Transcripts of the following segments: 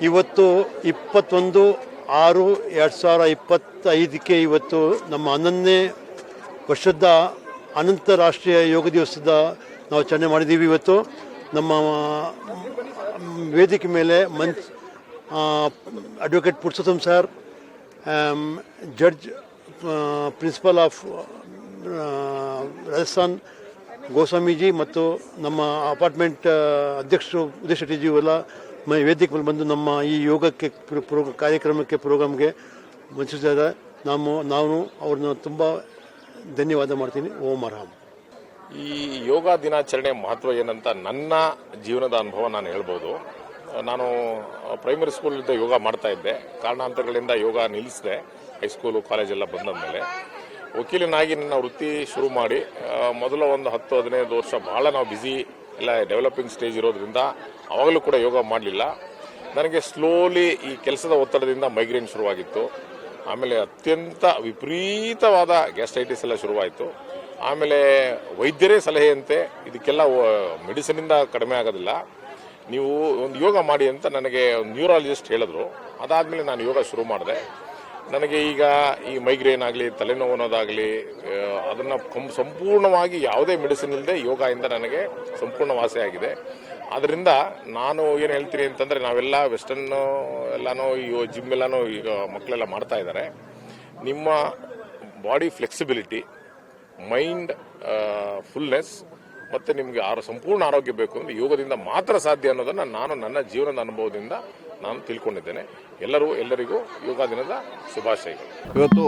ಇವತ್ತು ಇಪ್ಪತ್ತೊಂದು ಆರು ಎರಡು ಸಾವಿರ ಇಪ್ಪತ್ತೈದಕ್ಕೆ ಇವತ್ತು ನಮ್ಮ ಹನ್ನೊಂದನೇ ವರ್ಷದ ಅನಂತ ರಾಷ್ಟ್ರೀಯ ಯೋಗ ದಿವಸದ ನಾವು ಆಚರಣೆ ಮಾಡಿದ್ದೀವಿ ಇವತ್ತು. ನಮ್ಮ ವೇದಿಕೆ ಮೇಲೆ Munch advocate Purushottam sir judge principal of Rajasthan, Goswamiji ಮತ್ತು ನಮ್ಮ ಅಪಾರ್ಟ್ಮೆಂಟ್ ಅಧ್ಯಕ್ಷರು ಉದಯ ಶೆಟ್ಟಿಜಿ ಮ- ವೇದಿಕೆ ಮೇಲೆ ಬಂದು ನಮ್ಮ ಈ ಯೋಗಕ್ಕೆ ಕಾರ್ಯಕ್ರಮಕ್ಕೆ, ಪ್ರೋಗ್ರಾಮ್ಗೆ ವಂಚಿಸಿದ್ದಾರೆ ನಾವು ನಾನು ಅವ್ರನ್ನ ತುಂಬ ಧನ್ಯವಾದ ಮಾಡ್ತೀನಿ. ಓಂ ಅರಾಮ್ ಈ ಯೋಗ ದಿನಾಚರಣೆ ಮಹತ್ವ ಏನಂತ ನನ್ನ ಜೀವನದ ಅನುಭವ ನಾನು ಹೇಳ್ಬೋದು. ನಾನು ಪ್ರೈಮರಿ ಸ್ಕೂಲಿಂದ ಯೋಗ ಮಾಡ್ತಾ ಇದ್ದೆ. ಕಾರಣಾಂತರಗಳಿಂದ ಯೋಗ ನಿಲ್ಲಿಸಿದೆ. ಹೈಸ್ಕೂಲು ಕಾಲೇಜೆಲ್ಲ ಬಂದಾದ್ಮೇಲೆ. ವಕೀಲನಾಗಿ ನನ್ನ ವೃತ್ತಿ ಶುರು ಮಾಡಿ ಮೊದಲ ಒಂದು ಹತ್ತು, ಹದಿನೈದು ವರ್ಷ ಭಾಳ ನಾವು ಬ್ಯುಸಿ ಎಲ್ಲ ಡೆವಲಪಿಂಗ್ ಸ್ಟೇಜ್ ಇರೋದ್ರಿಂದ ಅವಾಗಲೂ ಕೂಡ ಯೋಗ ಮಾಡಲಿಲ್ಲ. ನನಗೆ ಸ್ಲೋಲಿ ಈ ಕೆಲಸದ ಒತ್ತಡದಿಂದ ಮೈಗ್ರೇನ್ ಶುರುವಾಗಿತ್ತು. ಆಮೇಲೆ ಅತ್ಯಂತ ವಿಪರೀತವಾದ ಗ್ಯಾಸ್ಟ್ರೈಟಿಸ್ ಎಲ್ಲ ಶುರುವಾಯಿತು. ಆಮೇಲೆ ವೈದ್ಯರೇ ಸಲಹೆಯಂತೆ ಇದಕ್ಕೆಲ್ಲ ಮೆಡಿಸಿನಿಂದ ಕಡಿಮೆ ಆಗೋದಿಲ್ಲ. ನೀವು ಒಂದು ಯೋಗ ಮಾಡಿ ಅಂತ ನನಗೆ ನ್ಯೂರಾಲಜಿಸ್ಟ್ ಹೇಳಿದ್ರು. ಅದಾದಮೇಲೆ ನಾನು ಯೋಗ ಶುರು ಮಾಡಿದೆ. ನನಗೆ ಈಗ ಈ ಮೈಗ್ರೇನ್ ಆಗಲಿ, ತಲೆನೋವು ಅನ್ನೋದಾಗಲಿ ಅದನ್ನು ಸಂಪೂರ್ಣವಾಗಿ ಯಾವುದೇ ಮೆಡಿಸಿನ್ ಇಲ್ಲದೆ ಯೋಗದಿಂದ ನನಗೆ ಸಂಪೂರ್ಣ ವಾಸಿ ಆಗಿದೆ. ಅದರಿಂದ ನಾನು ಏನು ಹೇಳ್ತೀನಿ ಅಂತಂದರೆ ನಾವೆಲ್ಲ ವೆಸ್ಟರ್ನ್ ಎಲ್ಲನೂ, ಈ ಜಿಮ್ ಎಲ್ಲನೂ ಈಗ ಮಕ್ಕಳೆಲ್ಲ ಮಾಡ್ತಾ ಇದ್ದಾರೆ ನಿಮ್ಮ ಬಾಡಿ ಫ್ಲೆಕ್ಸಿಬಿಲಿಟಿ ಮೈಂಡ್ ಫುಲ್ನೆಸ್ ಮತ್ತು ನಿಮಗೆ ಆರೋ, ಸಂಪೂರ್ಣ ಆರೋಗ್ಯ ಬೇಕು ಅಂದರೆ ಯೋಗದಿಂದ ಮಾತ್ರ ಸಾಧ್ಯ ಅನ್ನೋದನ್ನು ನಾನು ನನ್ನ ಜೀವನದ ಅನುಭವದಿಂದ ನಾನು ತಿಳ್ಕೊಂಡಿದ್ದೇನೆ. ಎಲ್ಲರೂ ಎಲ್ಲರಿಗೂ ಯೋಗ ದಿನದ ಶುಭಾಶಯಗಳು. ಇವತ್ತು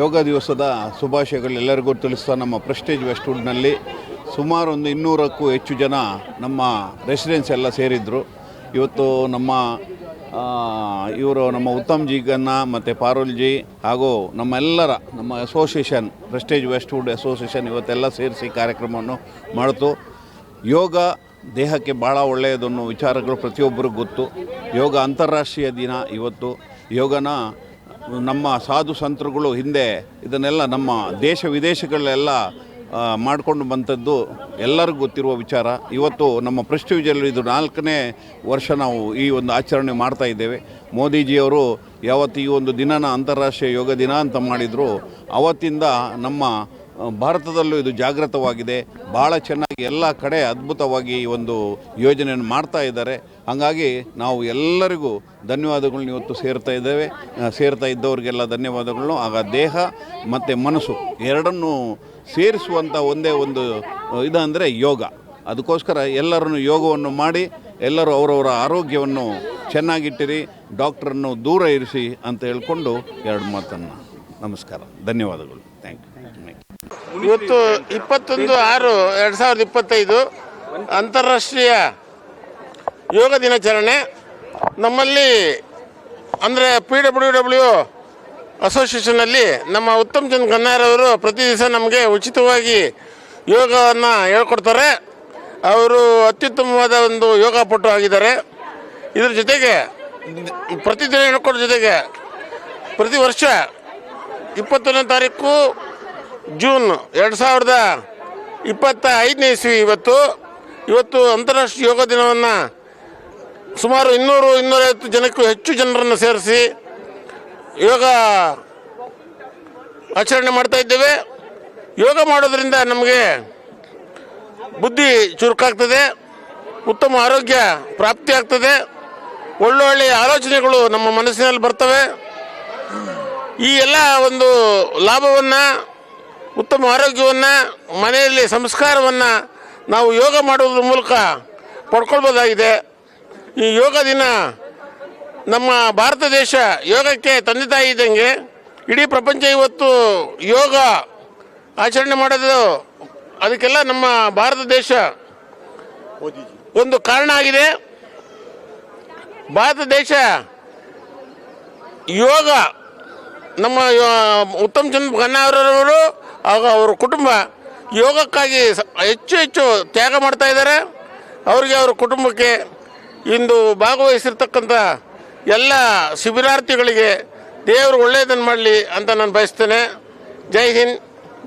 ಯೋಗ ದಿವಸದ ಶುಭಾಶಯಗಳು ಎಲ್ಲರಿಗೂ ತಿಳಿಸ್ತಾ ನಮ್ಮ ಪ್ರೆಸ್ಟೇಜ್ ವೆಸ್ಟ್ವುಡ್ನಲ್ಲಿ ಸುಮಾರು ಒಂದು ಇನ್ನೂರಕ್ಕೂ ಹೆಚ್ಚು ಜನ ನಮ್ಮ ರೆಸಿಡೆನ್ಸ್ ಎಲ್ಲ ಸೇರಿದ್ರು. ಇವತ್ತು ನಮ್ಮ ಇವರು ನಮ್ಮ ಉತ್ತಮ್ ಜಿಗನ್ನ ಮತ್ತು ಪಾರುಲ್ ಜಿ ಹಾಗೂ ನಮ್ಮೆಲ್ಲರ ನಮ್ಮ ಅಸೋಸಿಯೇಷನ್, ಪ್ರೆಸ್ಟೇಜ್ ವೆಸ್ಟ್ವುಡ್ ಅಸೋಸಿಯೇಷನ್ ಇವತ್ತೆಲ್ಲ ಸೇರಿಸಿ ಕಾರ್ಯಕ್ರಮವನ್ನು ಮಾಡಿತು. ಯೋಗ ದೇಹಕ್ಕೆ ಭಾಳ ಒಳ್ಳೆಯದು ಅನ್ನೋ ವಿಚಾರಗಳು ಪ್ರತಿಯೊಬ್ಬರಿಗೂ ಗೊತ್ತು. ಯೋಗ ಅಂತಾರಾಷ್ಟ್ರೀಯ ದಿನ ಇವತ್ತು. ಯೋಗನ ನಮ್ಮ ಸಾಧು ಸಂತರುಗಳು ಹಿಂದೆ ಇದನ್ನೆಲ್ಲ ನಮ್ಮ ದೇಶ ವಿದೇಶಗಳೆಲ್ಲ ಮಾಡಿಕೊಂಡು ಬಂದದ್ದು ಎಲ್ಲರಿಗೂ ಗೊತ್ತಿರುವ ವಿಚಾರ. ಇವತ್ತು ನಮ್ಮ ಪ್ರೆಸ್ಟಿಜಲ್ಲಿ ಇದು ನಾಲ್ಕನೇ ವರ್ಷ ನಾವು ಈ ಒಂದು ಆಚರಣೆ ಮಾಡ್ತಾ ಇದ್ದೇವೆ. ಮೋದಿಜಿಯವರು ಯಾವತ್ತು ಈ ಒಂದು ದಿನನ ಅಂತಾರಾಷ್ಟ್ರೀಯ ಯೋಗ ದಿನ ಅಂತ ಮಾಡಿದರು. ಅವತ್ತಿಂದ ನಮ್ಮ ಭಾರತದಲ್ಲೂ ಇದು ಜಾಗೃತವಾಗಿದೆ. ಭಾಳ ಚೆನ್ನಾಗಿ ಎಲ್ಲ ಕಡೆ ಅದ್ಭುತವಾಗಿ ಒಂದು ಯೋಜನೆಯನ್ನು ಮಾಡ್ತಾ ಇದ್ದಾರೆ. ಹಾಗಾಗಿ ನಾವು ಎಲ್ಲರಿಗೂ ಧನ್ಯವಾದಗಳನ್ನ ಇವತ್ತು ಸೇರ್ತಾ ಇದ್ದೇವೆ. ಸೇರ್ತಾ ಇದ್ದವ್ರಿಗೆಲ್ಲ ಧನ್ಯವಾದಗಳನ್ನು. ಆಗ ದೇಹ ಮತ್ತು ಮನಸ್ಸು ಎರಡನ್ನೂ ಸೇರಿಸುವಂಥ ಒಂದೇ ಒಂದು ಇದಂದರೆ ಯೋಗ. ಅದಕ್ಕೋಸ್ಕರ ಎಲ್ಲರನ್ನು ಯೋಗವನ್ನು ಮಾಡಿ, ಎಲ್ಲರೂ ಅವರವರ ಆರೋಗ್ಯವನ್ನು ಚೆನ್ನಾಗಿಟ್ಟಿರಿ, ಡಾಕ್ಟ್ರನ್ನು ದೂರ ಇರಿಸಿ ಅಂತ ಹೇಳ್ಕೊಂಡು ಎರಡು ಮಾತನ್ನು. ನಮಸ್ಕಾರ. ಧನ್ಯವಾದಗಳು. ಇವತ್ತು ಇಪ್ಪತ್ತೊಂದು ಆರು ಎರಡು ಸಾವಿರದ ಇಪ್ಪತ್ತೈದು ಅಂತಾರಾಷ್ಟ್ರೀಯ ಯೋಗ ದಿನಾಚರಣೆ. ನಮ್ಮಲ್ಲಿ ಅಂದರೆ ಪಿ ಡಬ್ಲ್ಯೂ ಡಬ್ಲ್ಯೂ ಅಸೋಸಿಯೇಷನಲ್ಲಿ ನಮ್ಮ ಉತ್ತಮ್ ಚಂದ್ ಗನ್ನಾರವರು ಪ್ರತಿ ದಿವಸ ನಮಗೆ ಉಚಿತವಾಗಿ ಯೋಗವನ್ನು ಹೇಳ್ಕೊಡ್ತಾರೆ. ಅವರು ಅತ್ಯುತ್ತಮವಾದ ಒಂದು ಯೋಗ ಪಟು ಆಗಿದ್ದಾರೆ. ಇದ್ರ ಜೊತೆಗೆ ಪ್ರತಿದಿನ ಹೇಳ್ಕೊಡೋ ಜೊತೆಗೆ ಪ್ರತಿ ವರ್ಷ ಇಪ್ಪತ್ತೊಂದನೇ ತಾರೀಕು ಜೂನ್ ಎರಡು ಸಾವಿರದ ಇಪ್ಪತ್ತ ಐದನೇ ಇಸ್ವಿ ಇವತ್ತು. ಇವತ್ತು ಅಂತಾರಾಷ್ಟ್ರೀಯ ಯೋಗ ದಿನವನ್ನು ಸುಮಾರು ಇನ್ನೂರು, ಇನ್ನೂರೈವತ್ತು ಜನಕ್ಕೂ ಹೆಚ್ಚು ಜನರನ್ನು ಸೇರಿಸಿ ಯೋಗ ಆಚರಣೆ ಮಾಡ್ತಾ ಇದ್ದೇವೆ. ಯೋಗ ಮಾಡೋದರಿಂದ ನಮಗೆ ಬುದ್ಧಿ ಚುರುಕಾಗ್ತದೆ, ಉತ್ತಮ ಆರೋಗ್ಯ ಪ್ರಾಪ್ತಿಯಾಗ್ತದೆ ಒಳ್ಳೊಳ್ಳೆಯ ಆಲೋಚನೆಗಳು ನಮ್ಮ ಮನಸ್ಸಿನಲ್ಲಿ ಬರ್ತವೆ. ಈ ಎಲ್ಲ ಒಂದು ಲಾಭವನ್ನು ಉತ್ತಮ ಆರೋಗ್ಯವನ್ನು, ಮನೆಯಲ್ಲಿ ಸಂಸ್ಕಾರವನ್ನು ನಾವು ಯೋಗ ಮಾಡೋದ್ರ ಮೂಲಕ ಪಡ್ಕೊಳ್ಬೋದಾಗಿದೆ. ಈ ಯೋಗ ದಿನ ನಮ್ಮ ಭಾರತ ದೇಶ ಯೋಗಕ್ಕೆ ತಂದೆ ತಾಯಿ ಇದ್ದಂಗೆ, ಇಡೀ ಪ್ರಪಂಚ ಇವತ್ತು ಯೋಗ ಆಚರಣೆ ಮಾಡೋದು, ಅದಕ್ಕೆಲ್ಲ ನಮ್ಮ ಭಾರತ ದೇಶ ಒಂದು ಕಾರಣ ಆಗಿದೆ. ಭಾರತ ದೇಶ ಯೋಗ ನಮ್ಮ ಉತ್ತಮ ಚಂದ್ರ ಚಂದ್ ಗನ್ನಾವರವರು ಹಾಗೂ ಅವರ ಕುಟುಂಬ ಯೋಗಕ್ಕಾಗಿ ಸ- ಹೆಚ್ಚು ಹೆಚ್ಚು ತ್ಯಾಗ ಮಾಡ್ತಾ ಇದ್ದಾರೆ ಅವರಿಗೆ ಅವರ ಕುಟುಂಬಕ್ಕೆ ಇಂದು ಭಾಗವಹಿಸಿರ್ತಕ್ಕಂಥ ಎಲ್ಲ ಶಿಬಿರಾರ್ಥಿಗಳಿಗೆ ದೇವರು ಒಳ್ಳೆಯದನ್ನು ಮಾಡಲಿ ಅಂತ ನಾನು ಬಯಸ್ತೇನೆ ಜೈ ಹಿಂದ್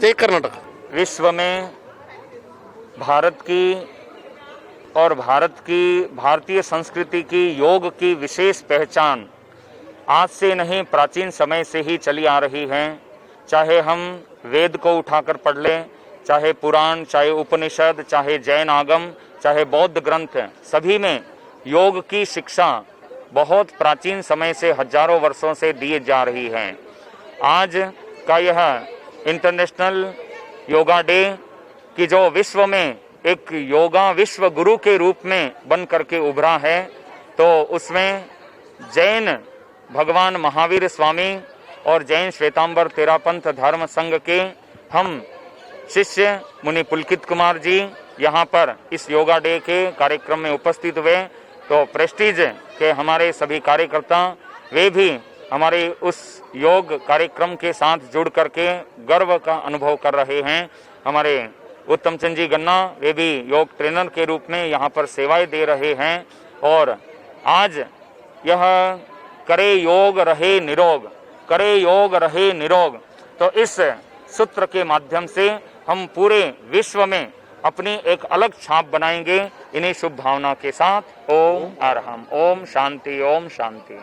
ಜೈ ಕರ್ನಾಟಕ विश्व में भारत की और भारत की भारतीय संस्कृति की योग की विशेष पहचान आज से नहीं प्राचीन समय से ही चली आ रही है चाहे हम वेद को उठाकर पढ़ लें, चाहे पुराण, चाहे उपनिषद, चाहे जैन आगम, चाहे बौद्ध ग्रंथ, सभी में योग की शिक्षा बहुत प्राचीन समय से, हज़ारों वर्षों से दिए जा रही है। आज का यह इंटरनेशनल योगा डे कि जो विश्व में एक योगा विश्व गुरु के रूप में बन करके उभरा है तो उसमें जैन भगवान महावीर स्वामी और जैन श्वेतांबर तेरापंथ धर्म संघ के हम शिष्य मुनि पुलकित कुमार जी यहाँ पर इस योगा डे के कार्यक्रम में उपस्थित हुए। तो प्रेस्टीज के हमारे सभी कार्यकर्ता, वे भी हमारे उस योग कार्यक्रम के साथ जुड़ करके गर्व का अनुभव कर रहे हैं। हमारे उत्तम चंद जी गन्ना, वे भी योग ट्रेनर के रूप में यहाँ पर सेवाएँ दे रहे हैं। और आज यह करे योग, रहे निरोग। करे योग, रहे निरोग। तो इस सूत्र के माध्यम से हम पूरे विश्व में अपनी एक अलग छाप बनाएँगे। इन्हीं शुभ भावना के साथ ओम अरहम ओम शांति ओम शांति।